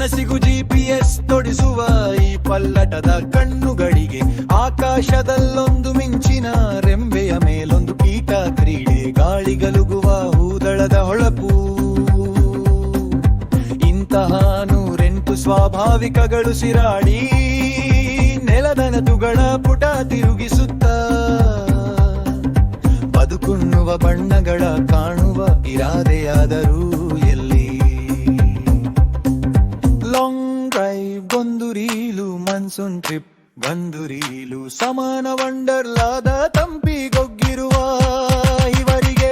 ಮನಸ್ಸಿಗೂ ಜಿಪಿಎಸ್ ತೊಡಿಸುವ ಈ ಪಲ್ಲಟದ ಕಣ್ಣುಗಳಿಗೆ. ಆಕಾಶದಲ್ಲೊಂದು ಮಿಂಚಿನ ರೆಂಬೆಯ ಮೇಲೊಂದು ಕೀಟ ಕ್ರೀಡೆ. ಗಾಳಿಗಲುಗುವ ಹೂದಳದ ಹೊಳಪು. ಇಂತಹ ನೂರೆಂಟು ಸ್ವಾಭಾವಿಕಗಳು ಸಿರಾಡಿ. ನೆಲದನತುಗಳ ಪುಟ ತಿರುಗಿಸುತ್ತ. ಬದುಕುಣ್ಣುವ ಬಣ್ಣಗಳ ಕಾಣುವ ಇರಾದೆಯಾದರೂ. ಟ್ರಿಪ್ ಒಂದು ರೀಲು ಸಮಾನ ವಂಡರ್ಲಾದ ತಂಪಿಗೊಗ್ಗಿರುವ ಇವರಿಗೆ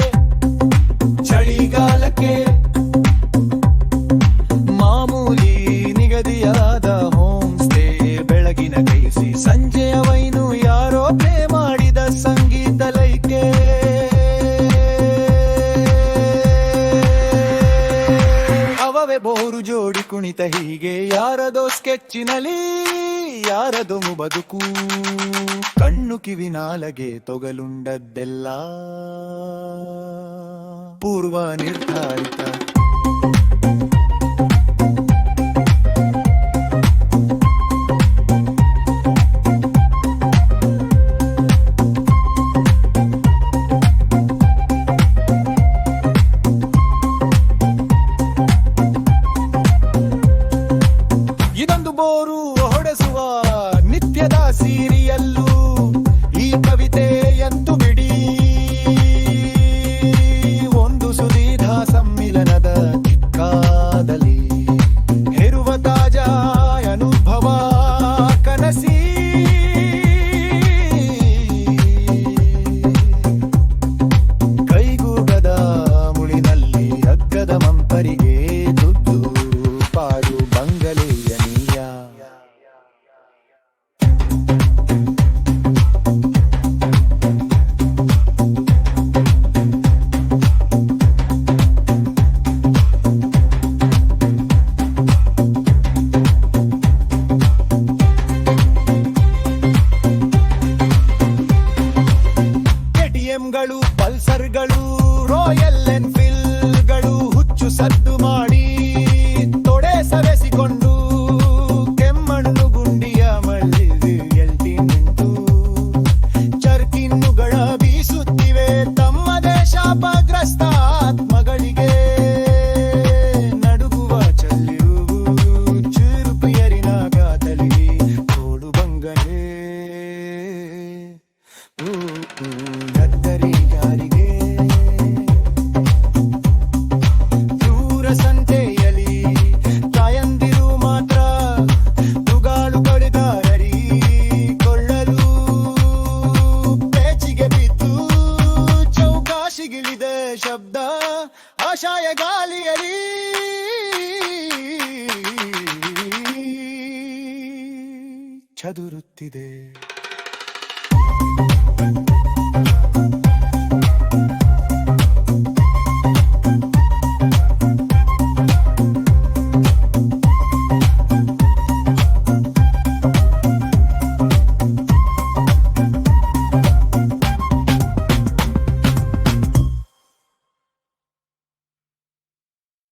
ಚಳಿಗಾಲಕ್ಕೆ ಮಾಮೂಲಿ ನಿಗದಿಯಾದ ಹೋಮ್ ಸ್ಟೇ ಬೆಳಗಿನ ಕೈಸಿ ಸಂಜೆಯ ವೈನು ಯಾರೋ ಪ್ಲೇ ಮಾಡಿದ ಸಂಗೀತ ಲೈಕೆ. ಅವವೇ ಬೋರು ಜೋಡಿ ಕುಣಿತ ಹೀಗೆ ಯಾರದೋ ಸ್ಕೆಚ್ಚಿನಲ್ಲಿ ಯಾರದೋ ಬದುಕು ಕಣ್ಣು ಕಿವಿ ನಾಲಗೆ ತೊಗಲುಂಡದ್ದೆಲ್ಲ. ಪೂರ್ವ ನಿರ್ಧಾರಿತ. ಇದೊಂದು ಬೋರು. ನಿತ್ಯದ ಸೀರಿಯಲ್ಲು కావాలి అని చదురుత్తిదే.